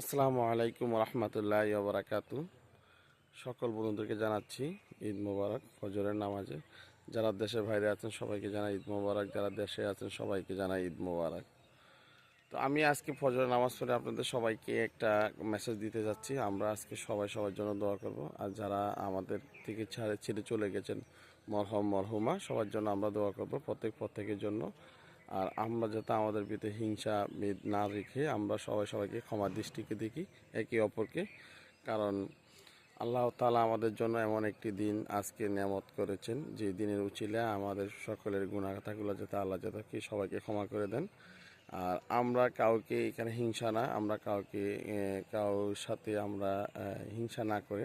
আসসালামু আলাইকুম রহমতুল্লাহ বারাকাতু। সকল বন্ধুদেরকে জানাচ্ছি ঈদ মোবারক, ফজরের নামাজে। যারা দেশের বাইরে আছেন, সবাইকে জানাই ঈদ মোবারক। যারা দেশে আছেন, সবাইকে জানাই ঈদ মোবারক। তো আমি আজকে ফজরের নামাজ পড়ে আপনাদের সবাইকে একটা মেসেজ দিতে যাচ্ছি। আমরা আজকে সবাই সবার জন্য দোয়া করব। আর যারা আমাদের থেকে ছাড়ে, ছেড়ে চলে গেছেন, মরহম, মরহুমা, সবার জন্য আমরা দোয়া করব প্রত্যেক প্রত্যেকের জন্য। আর আমরা যাতে আমাদের ভিতরে হিংসা মেদ না রেখে আমরা সবাই সবাইকে ক্ষমা দৃষ্টিকে দেখি, একে অপরকে। কারণ আল্লাহ তালা আমাদের জন্য এমন একটি দিন আজকে নিয়ামত করেছেন, যে দিনের উচিলে আমাদের সকলের গুণাগাথাগুলো যাতে আল্লাহ যাতে কি সবাইকে ক্ষমা করে দেন। আর আমরা কাউকে এখানে হিংসা না, আমরা কাউকে কারোর সাথে আমরা হিংসা না করে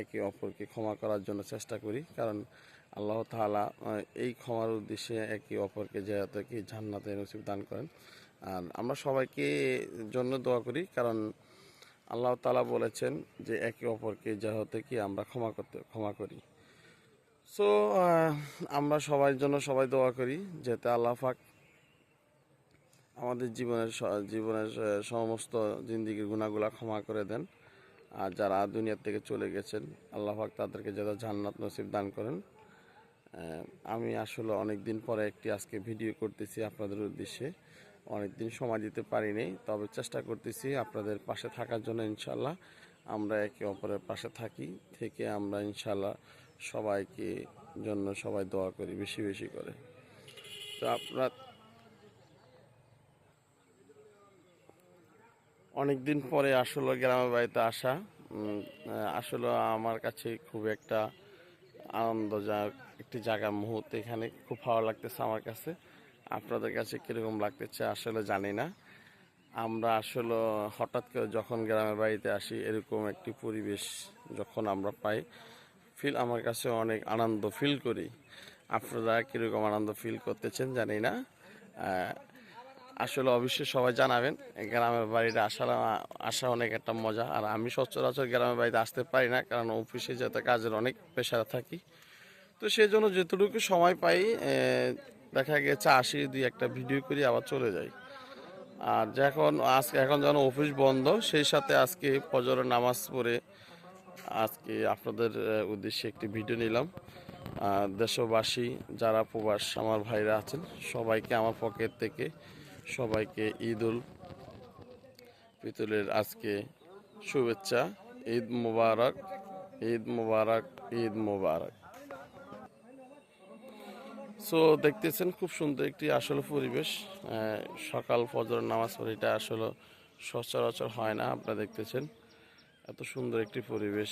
একে অপরকে ক্ষমা করার জন্য চেষ্টা করি। কারণ আল্লাহ তালা এই ক্ষমার উদ্দেশ্যে একে অপরকে যাতে কি জান্নাতে নসিব দান করেন। আর আমরা সবাইকে জন্য দোয়া করি, কারণ আল্লাহ তালা বলেছেন যে একে অপরকে যাহতে কি আমরা ক্ষমা করতে, ক্ষমা করি। সো আমরা সবার জন্য সবাই দোয়া করি, যাতে আল্লাহ পাক আমাদের জীবনের জীবনের সমস্ত জিন্দিগির গুণাগুলা ক্ষমা করে দেন। আর যারা দুনিয়ার থেকে চলে গেছেন, আল্লাহ পাক তাদেরকে যাতে জান্নাত নসিব দান করেন। আমি আসলে অনেক দিন পরে একটি আজকে ভিডিও করতেছি আপনাদের উদ্দেশ্যে। অনেক দিন সময় দিতে পারিনি, তবে চেষ্টা করতেছি আপনাদের পাশে থাকার জন্য ইনশাল্লাহ আমরা একে অপরের পাশে থাকি, থেকে আমরা ইনশাল্লাহ সবাইকে জন্য সবাই দোয়া করি, বেশি বেশি করে। তো আপনার অনেক দিন পরে আসলে গ্রামের বাড়িতে আসা। আসলে আমার কাছে খুব একটা আনন্দদায়ক একটি জায়গা মুহূর্ত এখানে খুব ভালো লাগতেছে আমার কাছে। আপনাদের কাছে কীরকম লাগতেছে আসলে জানি না। আমরা আসলে হঠাৎ করে যখন গ্রামের বাড়িতে আসি, এরকম একটি পরিবেশ যখন আমরা পাই ফিল আমার কাছে অনেক আনন্দ ফিল করি। আপনারা কীরকম আনন্দ ফিল করতেছেন জানি না। আসলে অবশ্যই সবাই জানাবেন। গ্রামের বাড়িতে আসা আসা অনেক একটা মজা। আর আমি সচরাচর গ্রামের বাড়িতে আসতে পারি না, কারণ অফিসে যাতে কাজের অনেক পেশার থাকি। তো সেই জন্য যেটুকু সময় পাই দেখা গেছে আসি, দুই একটা ভিডিও করি, আবার চলে যাই। আর যখন আজকে, এখন যখন অফিস বন্ধ, সেই সাথে আজকে ফজরের নামাজ পড়ে আজকে আপনাদের উদ্দেশ্যে একটি ভিডিও নিলাম। দেশবাসী, যারা প্রবাস, আমার ভাইরা আছেন, সবাইকে আমার পকেট থেকে সবাইকে ঈদ উল ফিতরের আজকে শুভেচ্ছা। ঈদ মুবারক ঈদ মুবারক ঈদ মুবারক। সো দেখতেছেন খুব সুন্দর একটি আসলে পরিবেশ। সকাল ফজর নামাজ পড়ে এটা আসলে সচরাচর হয় না, আপনারা দেখতেছেন। এত সুন্দর একটি পরিবেশ।